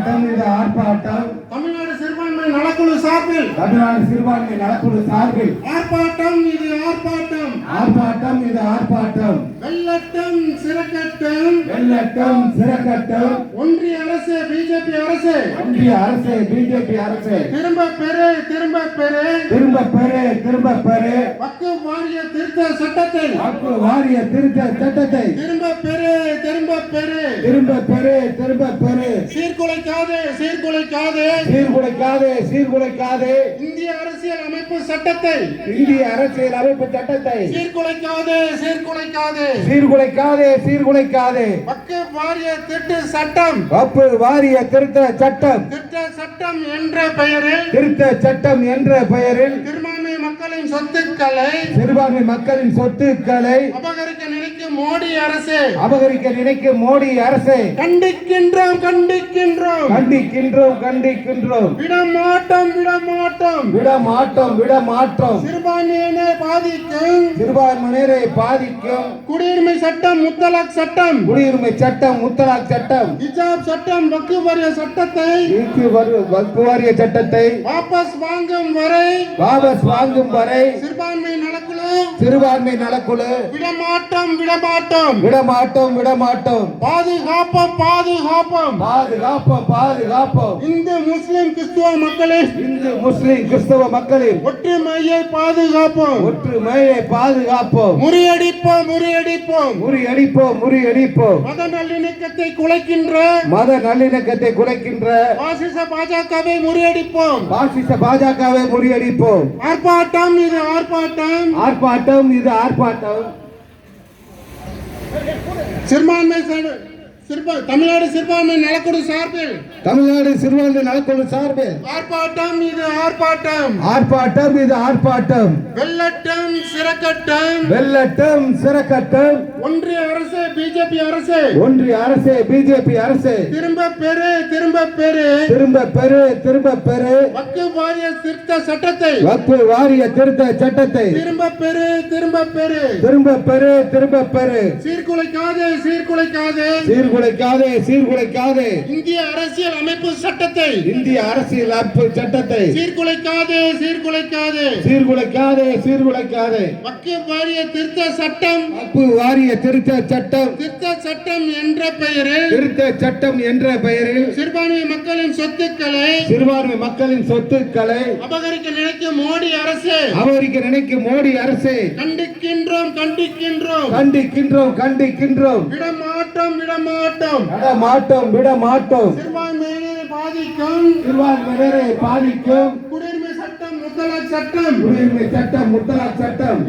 ஆர்ப்பாட்டம் இது ஆர்ப்பாட்டம் தமிழ்நாடு சிறுபான்மை நலக்குழு சார்பில் தமிழ்நாடு சிறுபான்மை நலக்குழு சார்பில் ஆர்ப்பாட்டம் இது ஆர்ப்பாட்டம். ஆர்ப்பாட்டம் இது ஆர்ப்பாட்டம். வெள்ளட்டம் சிறக்கட்டம். வெள்ளட்டம் சிறக்கட்டம். ஒன்றிய அரசு பிஜேபி அரசு. ஒன்றிய அரசு பிஜேபி அரசு. திரும்ப பெறு திரும்ப பெறு. திரும்ப பெறு திரும்ப பெறு. வக்கு வாரிய திருத்த சட்டத்தை. வாக்கு வாரிய திருத்த சட்டத்தை. திரும்ப பெறு திரும்ப பெறு. திரும்ப பெறு திரும்ப பெறு. சீர்குலைக்காதே சீர்குலைக்காதே. சீர்குலைக்காதே சீர்குலைக்காதே. இந்திய அரசியல் அமைப்பு சட்டத்தை இந்திய அரசியல் அமைப்பு சட்டத்தை சீர்குலைக்காதே சீர்குலைக்காதே. சீர்குலைக்காதே சீர்குலைக்காதே. வக்கு வாரிய திட்டு சட்டம். வப்பு வாரிய திருத்த சட்டம். திட்ட சட்டம் என்ற பெயரில் திருத்த சட்டம் என்ற பெயரில் திருமாமை மக்களின் சொத்துக்களை சிறுபான்மை மக்களின் சொத்துக்களை அபகரிக்க மோடி அரசு. அபகரிக்க நினைக்கும் மோடி அரசை. கண்டிக்கின்றோம் கண்டிக்கின்றோம். கண்டிக்கின்றோம் கண்டிக்கின்றோம். விடமாட்டோம் விடமாட்டோம். விட மாட்டோம் விட மாட்டோம் சிறுபான்மையினை பாதிக்கும். சிறுபான்மையினரை பாதிக்கும். குடியுரிமை சட்டம் முத்தலாக் சட்டம். குடியுரிமை சட்டம் முத்தலாக் சட்டம். ஹிஜாப் சட்டம் வக்கு வாரிய சட்டத்தை. வக்கு வாரிய சட்டத்தை. வாபஸ் வாங்கும் வரை. வாபஸ் வாங்கும் வரை. சிறுபான்மை நலக்குழு. சிறுபான்மை நலக்குழு. விடமாட்டோம் விடமாட்டோம் விட மாட்டோம் விட மாட்டோம் பாதுகாப்போம் பாதுகாப்போம். பாதுகாப்போம் பாதுகாப்போம். இந்து முஸ்லிம் கிறிஸ்துவ மக்களின் இந்து முஸ்லிம் கிறிஸ்தவ மக்களின் ஒற்றுமையை பாதுகாப்போம். ஒற்றுமையை பாதுகாப்போம். முறியடிப்போம் முறியடிப்போம். முறியடிப்போம் முறியடிப்போம். மத நல்லிணக்கத்தை குலைக்கின்ற மத நல்லிணக்கத்தை குலைக்கின்ற பாசிச பாஜகவை முறியடிப்போம். பாசிச பாஜகவை முறியடிப்போம். ஆர்ப்பாட்டம் இது ஆர்ப்பாட்டம். ஆர்ப்பாட்டம் இது ஆர்ப்பாட்டம். சிறுபான்மை தமிழ்நாடு சிறுபான்மை நலக்குழு சார்பில் தமிழ்நாடு சிறுபான்மை நலக்குழு சார்பில் ஆர்ப்பாட்டம் இது ஆர்ப்பாட்டம். ஆர்ப்பாட்டம் இது ஆர்ப்பாட்டம். வெள்ளட்டம் சிறக்கட்டம். வெள்ளட்டம் சிறக்கட்டம். ஒன்றிய பிஜேபி அரசு. ஒன்றிய அரசு பிஜேபி அரசு. திரும்ப பெறு திரும்ப பெறு. திரும்ப பெறு திரும்ப பெறு. வக்கு வாரிய திருத்த சட்டத்தை. வக்பு வாரிய திருத்த சட்டத்தை. திரும்ப பெறு திரும்ப பெறு. திரும்ப பெறு திரும்ப பெறு. சீர்குலைக்காதே சீர்குலைக்காதே. சீர்குலைக்காதே சீர்குலைக்காதே. இந்திய அரசியல் அமைப்பு சட்டத்தை. இந்திய அரசியல் அமைப்பு சட்டத்தை. சீர்குலைக்காதே சீர்குலைக்காதே. சீர்குலைக்காதே சீர்குலைக்காதே. வக்கு வாரிய திருத்த சட்டம். வக்பு வாரிய திருத்த சட்டம். திருத்த சட்டம் என்ற பெயரில் திருத்த சட்டம் என்ற பெயரில் சிறுபான்மை மக்களின் சொத்துக்களை சிறுபான்மை மக்களின் சொத்துக்களை அபகரிக்க நினைக்கும் மோடி அரசு. அபகரிக்க நினைக்கும் மோடி அரசு. கண்டிக்கின்றோம் கண்டிக்கின்றோம். கண்டிக்கின்றோம் கண்டிக்கின்றோம். விடமாட்டோம் விடமாட்டோம் விட மாட்டோம் விட மாட்டோம் சிறுபான்மையினரை பாதிக்கும். சிறுபான்மையினரை பாதிக்கும். குடியுரிமை சட்டம் முத்தலாக் சட்டம். குடியுரிமை சட்டம் முத்தலாக் சட்டம்.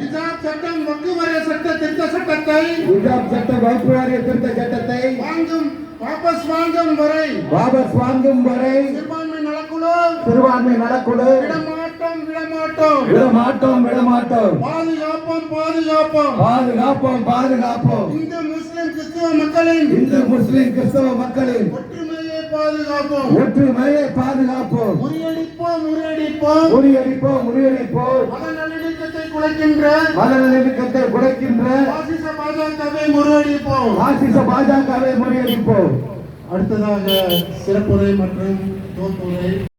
சட்டம் வக்கு வாரிய சட்ட திருத்த சட்டத்தை குஜராத் சட்டம் வகுப்பு வாரிய திருத்த சட்டத்தை வாங்கும் வாபஸ் வாங்கும் வரை வாபஸ் வாங்கும் வரை சிறுபான்மை நலக்குழு சிறுபான்மை நலக்குழு விடமாட்டோம் விடமாட்டோம். விட மாட்டோம் விட மாட்டோம் பாதுகாப்போம் பாதுகாப்போம். பாதுகாப்போம் பாதுகாப்போம். இந்து முஸ்லிம் கிறிஸ்துவ மக்களின் இந்து முஸ்லிம் கிறிஸ்தவ மக்களின் ஒற்றுமையை பாதுகாப்போம். ஒற்றுமையை பாதுகாப்போம். முறியடிப்போம் முறியடிப்போம். முறியடிப்போம் முறியடிப்போம். மத நல்லிணக்கத்தை குலைக்கின்ற குறைக்கின்ற பாசிச பாஜகவை முறியடிப்போம். பாசிச பாஜகவை முறியடிப்போம். அடுத்ததாக சிறப்புரை மற்றும் தோப்புரை